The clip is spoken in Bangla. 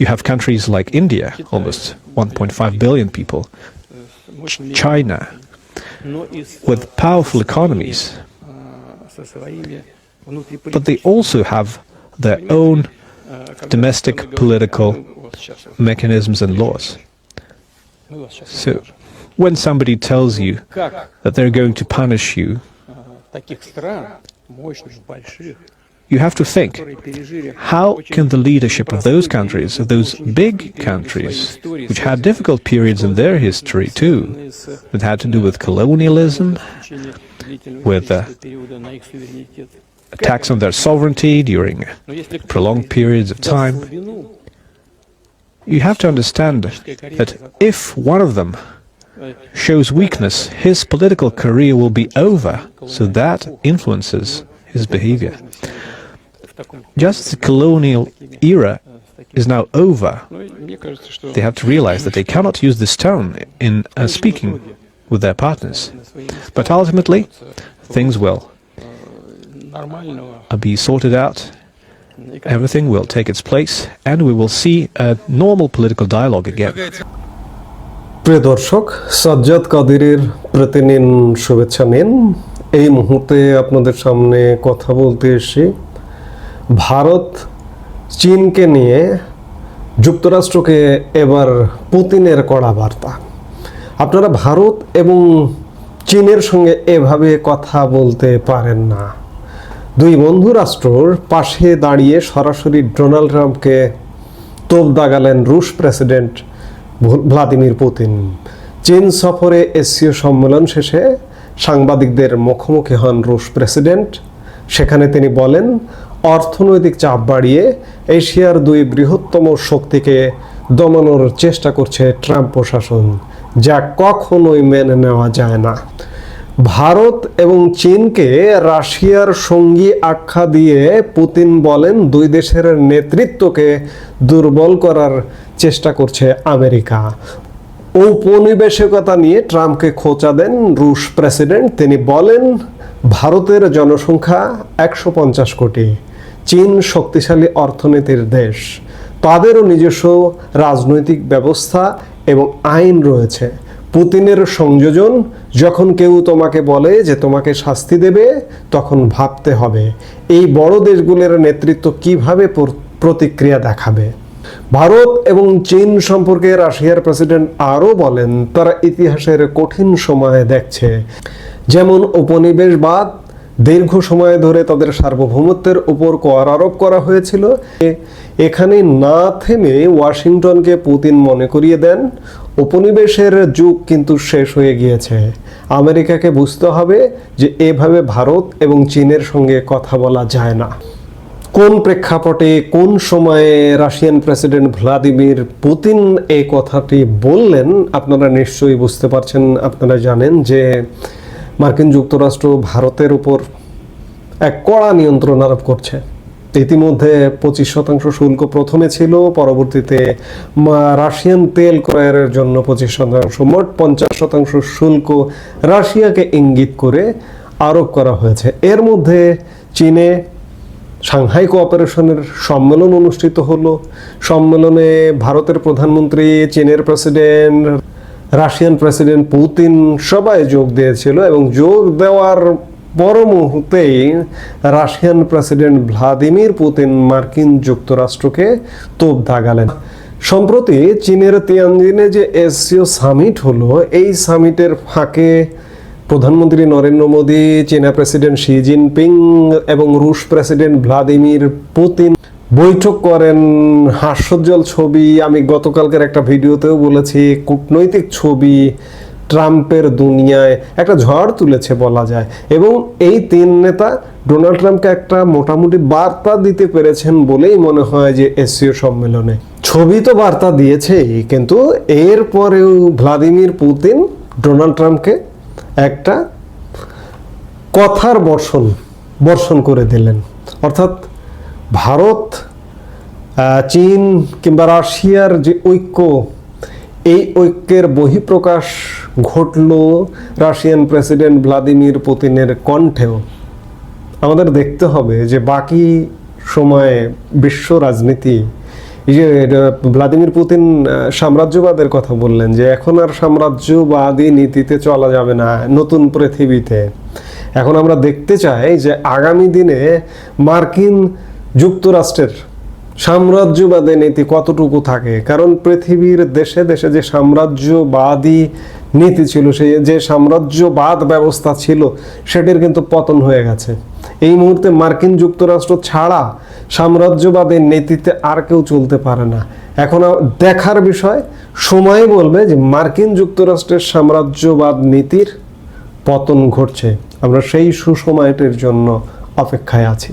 You have countries like India, almost 1.5 billion people, China, with powerful economies, but they also have their own domestic political mechanisms and laws. So, when somebody tells you that they're going to punish you, you have to think how can the leadership of those countries, of those big countries, which had difficult periods in their history too, that had to do with colonialism, with uh, attacks on their sovereignty during prolonged periods of time, you have to understand that if one of them shows weakness, his political career will be over, so that influences his behavior. Just the colonial era is now over. They have to realize that they cannot use this tone in uh, speaking with their partners. But ultimately, things will uh, be sorted out, everything will take its place, and we will see a normal political dialogue again. প্রিয় দর্শক সাজ্জাদ কাদিরের প্রতিদিন শুভেচ্ছা নিন এই মুহূর্তে আপনাদের সামনে কথা বলতে এসে ভারত চীনকে নিয়ে যুক্তরাষ্ট্রকে এবার পুতিনের কড়া বার্তা। আপনারা ভারত এবং চীনের সঙ্গে এভাবে কথা বলতে পারেন না। দুই বন্ধু রাষ্ট্রর পাশে দাঁড়িয়ে সরাসরি ডোনাল্ড ট্রাম্পকে তোপ দাগালেন রুশ প্রেসিডেন্ট ভ্ল- ভ্লাদিমির পুতিন। চীন সফরে এশীয় সম্মেলন শেষে সাংবাদিকদের মুখোমুখি হন রুশ প্রেসিডেন্ট। সেখানে তিনি বলেন অর্থনৈতিক চাপ বাড়িয়ে এশিয়ার দুই বৃহত্তম শক্তিকে দমানোর চেষ্টা করছে ট্রাম্প প্রশাসন, যা কখনোই মেনে নেওয়া যায় না। ভারত এবং চীনকে রাশিয়ার সঙ্গী আখ্যা দিয়ে পুতিন বলেন, দুই দেশের নেতৃত্বকে দুর্বল করার চেষ্টা করছে আমেরিকা। ঔপনিবেশিকতা নিয়ে ট্রাম্পকে খোঁচা দেন রুশ প্রেসিডেন্ট। তিনি বলেন, ভারতের জনসংখ্যা একশো পঞ্চাশ কোটি। চীন শক্তিশালী অর্থনীতির দেশ। তাদেরও নিজস্ব রাজনৈতিক ব্যবস্থা এবং আইন রয়েছে। পুতিনের সংযোজন, যখন কেউ তোমাকে বলে যে তোমাকে শাস্তি দেবে, তখন ভাবতে হবে, এই বড় দেশগুলোর নেতৃত্ব কীভাবে পর- প্রতিক্রিয়া দেখাবে? ভারত এবং চীন সম্পর্কে রাশিয়ার প্রেসিডেন্ট আরও বলেন, তারা ইতিহাসের কঠিন সময়ে দেখছে। যেমন উপনিবেশবাদ দীর্ঘ সময় ধরে তাদের সার্বভৌমত্বের উপর কর আরোপ করা হয়েছিল। এখানে না থেমে ওয়াশিংটনকে পুতিন মনে করিয়ে দেন। উপনিবেশের যুগ কিন্তু শেষ হয়ে গিয়েছে। আমেরিকাকে বুঝতে হবে যে এভাবে ভারত এবং চীনের সঙ্গে কথা বলা যায় না। কোন প্রেক্ষাপটে, কোন সময়ে রাশিয়ান প্রেসিডেন্ট ভ্লাদিমির পুতিন এই কথাটি বললেন, আপনারা নিশ্চয়ই বুঝতে পারছেন, আপনারা জানেন যে মার্কিন যুক্তরাষ্ট্র ভারতের উপর এক কড়া নিয়ন্ত্রণ আরোপ করছে। ইতিমধ্যে পঁচিশ শতাংশ শুল্ক প্রথমে ছিল, পরবর্তীতে রাশিয়ান তেল ক্রয়ের জন্য পঁচিশ শতাংশ, মোট পঞ্চাশ শতাংশ শুল্ক রাশিয়াকে ইঙ্গিত করে আরোপ করা হয়েছে। এর মধ্যে চীনে সাংহাই কোঅপারেশনের সম্মেলন অনুষ্ঠিত হলো। সম্মেলনে ভারতের প্রধানমন্ত্রী, চীনের প্রেসিডেন্ট রাশিয়ান প্রেসিডেন্ট পুতিন সবাই যোগ দিয়েছিল এবং যোগ দেওয়ার পর মুহূর্তেই রাশিয়ান প্রেসিডেন্ট ভ্লাদিমির পুতিন মার্কিন যুক্তরাষ্ট্রকে তোপ দাগালেন। সম্প্রতি চীনের তিয়ানজিনে যে এসিও সামিট হলো, এই সামিটের ফাঁকে প্রধানমন্ত্রী নরেন্দ্র মোদী, চীনা প্রেসিডেন্ট শি জিনপিং এবং রুশ প্রেসিডেন্ট ভ্লাদিমির পুতিন বৈঠক করেন হাস্যোজ্জ্বল ছবি। আমি গতকালকের একটা ভিডিওতেও বলেছি, কূটনৈতিক ছবি ট্রাম্পের দুনিয়ায় একটা ঝড় তুলেছে বলা যায়। এবং এই তিন নেতা ডোনাল্ড ট্রাম্পকে একটা মোটামুটি বার্তা দিতে পেরেছেন বলেই মনে হয় যে এসিও সম্মেলনে। ছবি তো বার্তা দিয়েছেই, কিন্তু এরপরেও ভ্লাদিমির পুতিন ডোনাল্ড ট্রাম্পকে একটা কথার বর্ষণ বর্ষণ করে দিলেন। অর্থাৎ ভারত চীন কিংবা রাশিয়ার যে ঐক্য, এই ঐক্যের বহিঃপ্রকাশ ঘটল রাশিয়ান প্রেসিডেন্ট ভ্লাদিমির পুতিনের কণ্ঠেও। আমাদের দেখতে হবে যে বাকি সময়ে বিশ্ব রাজনীতি যে ভ্লাদিমির পুতিন সাম্রাজ্যবাদের কথা বললেন যে এখন আর সাম্রাজ্যবাদী নীতিতে চলা যাবে না নতুন পৃথিবীতে। এখন আমরা দেখতে চাই যে আগামী দিনে মার্কিন যুক্তরাষ্ট্রের সাম্রাজ্যবাদী নীতি কতটুকু থাকে? কারণ পৃথিবীর দেশে দেশে যে সাম্রাজ্যবাদী নীতি ছিল সেই যে সাম্রাজ্যবাদ ব্যবস্থা ছিল, সেটির কিন্তু পতন হয়ে গেছে। এই মুহূর্তে মার্কিন যুক্তরাষ্ট্র ছাড়া সাম্রাজ্যবাদী নীতিতে আর কেউ চলতে পারে না। এখন দেখার বিষয়, সময় বলবে যে মার্কিন যুক্তরাষ্ট্রের সাম্রাজ্যবাদ নীতির পতন ঘটছে। আমরা সেই সুসময়টির জন্য অপেক্ষায় আছি।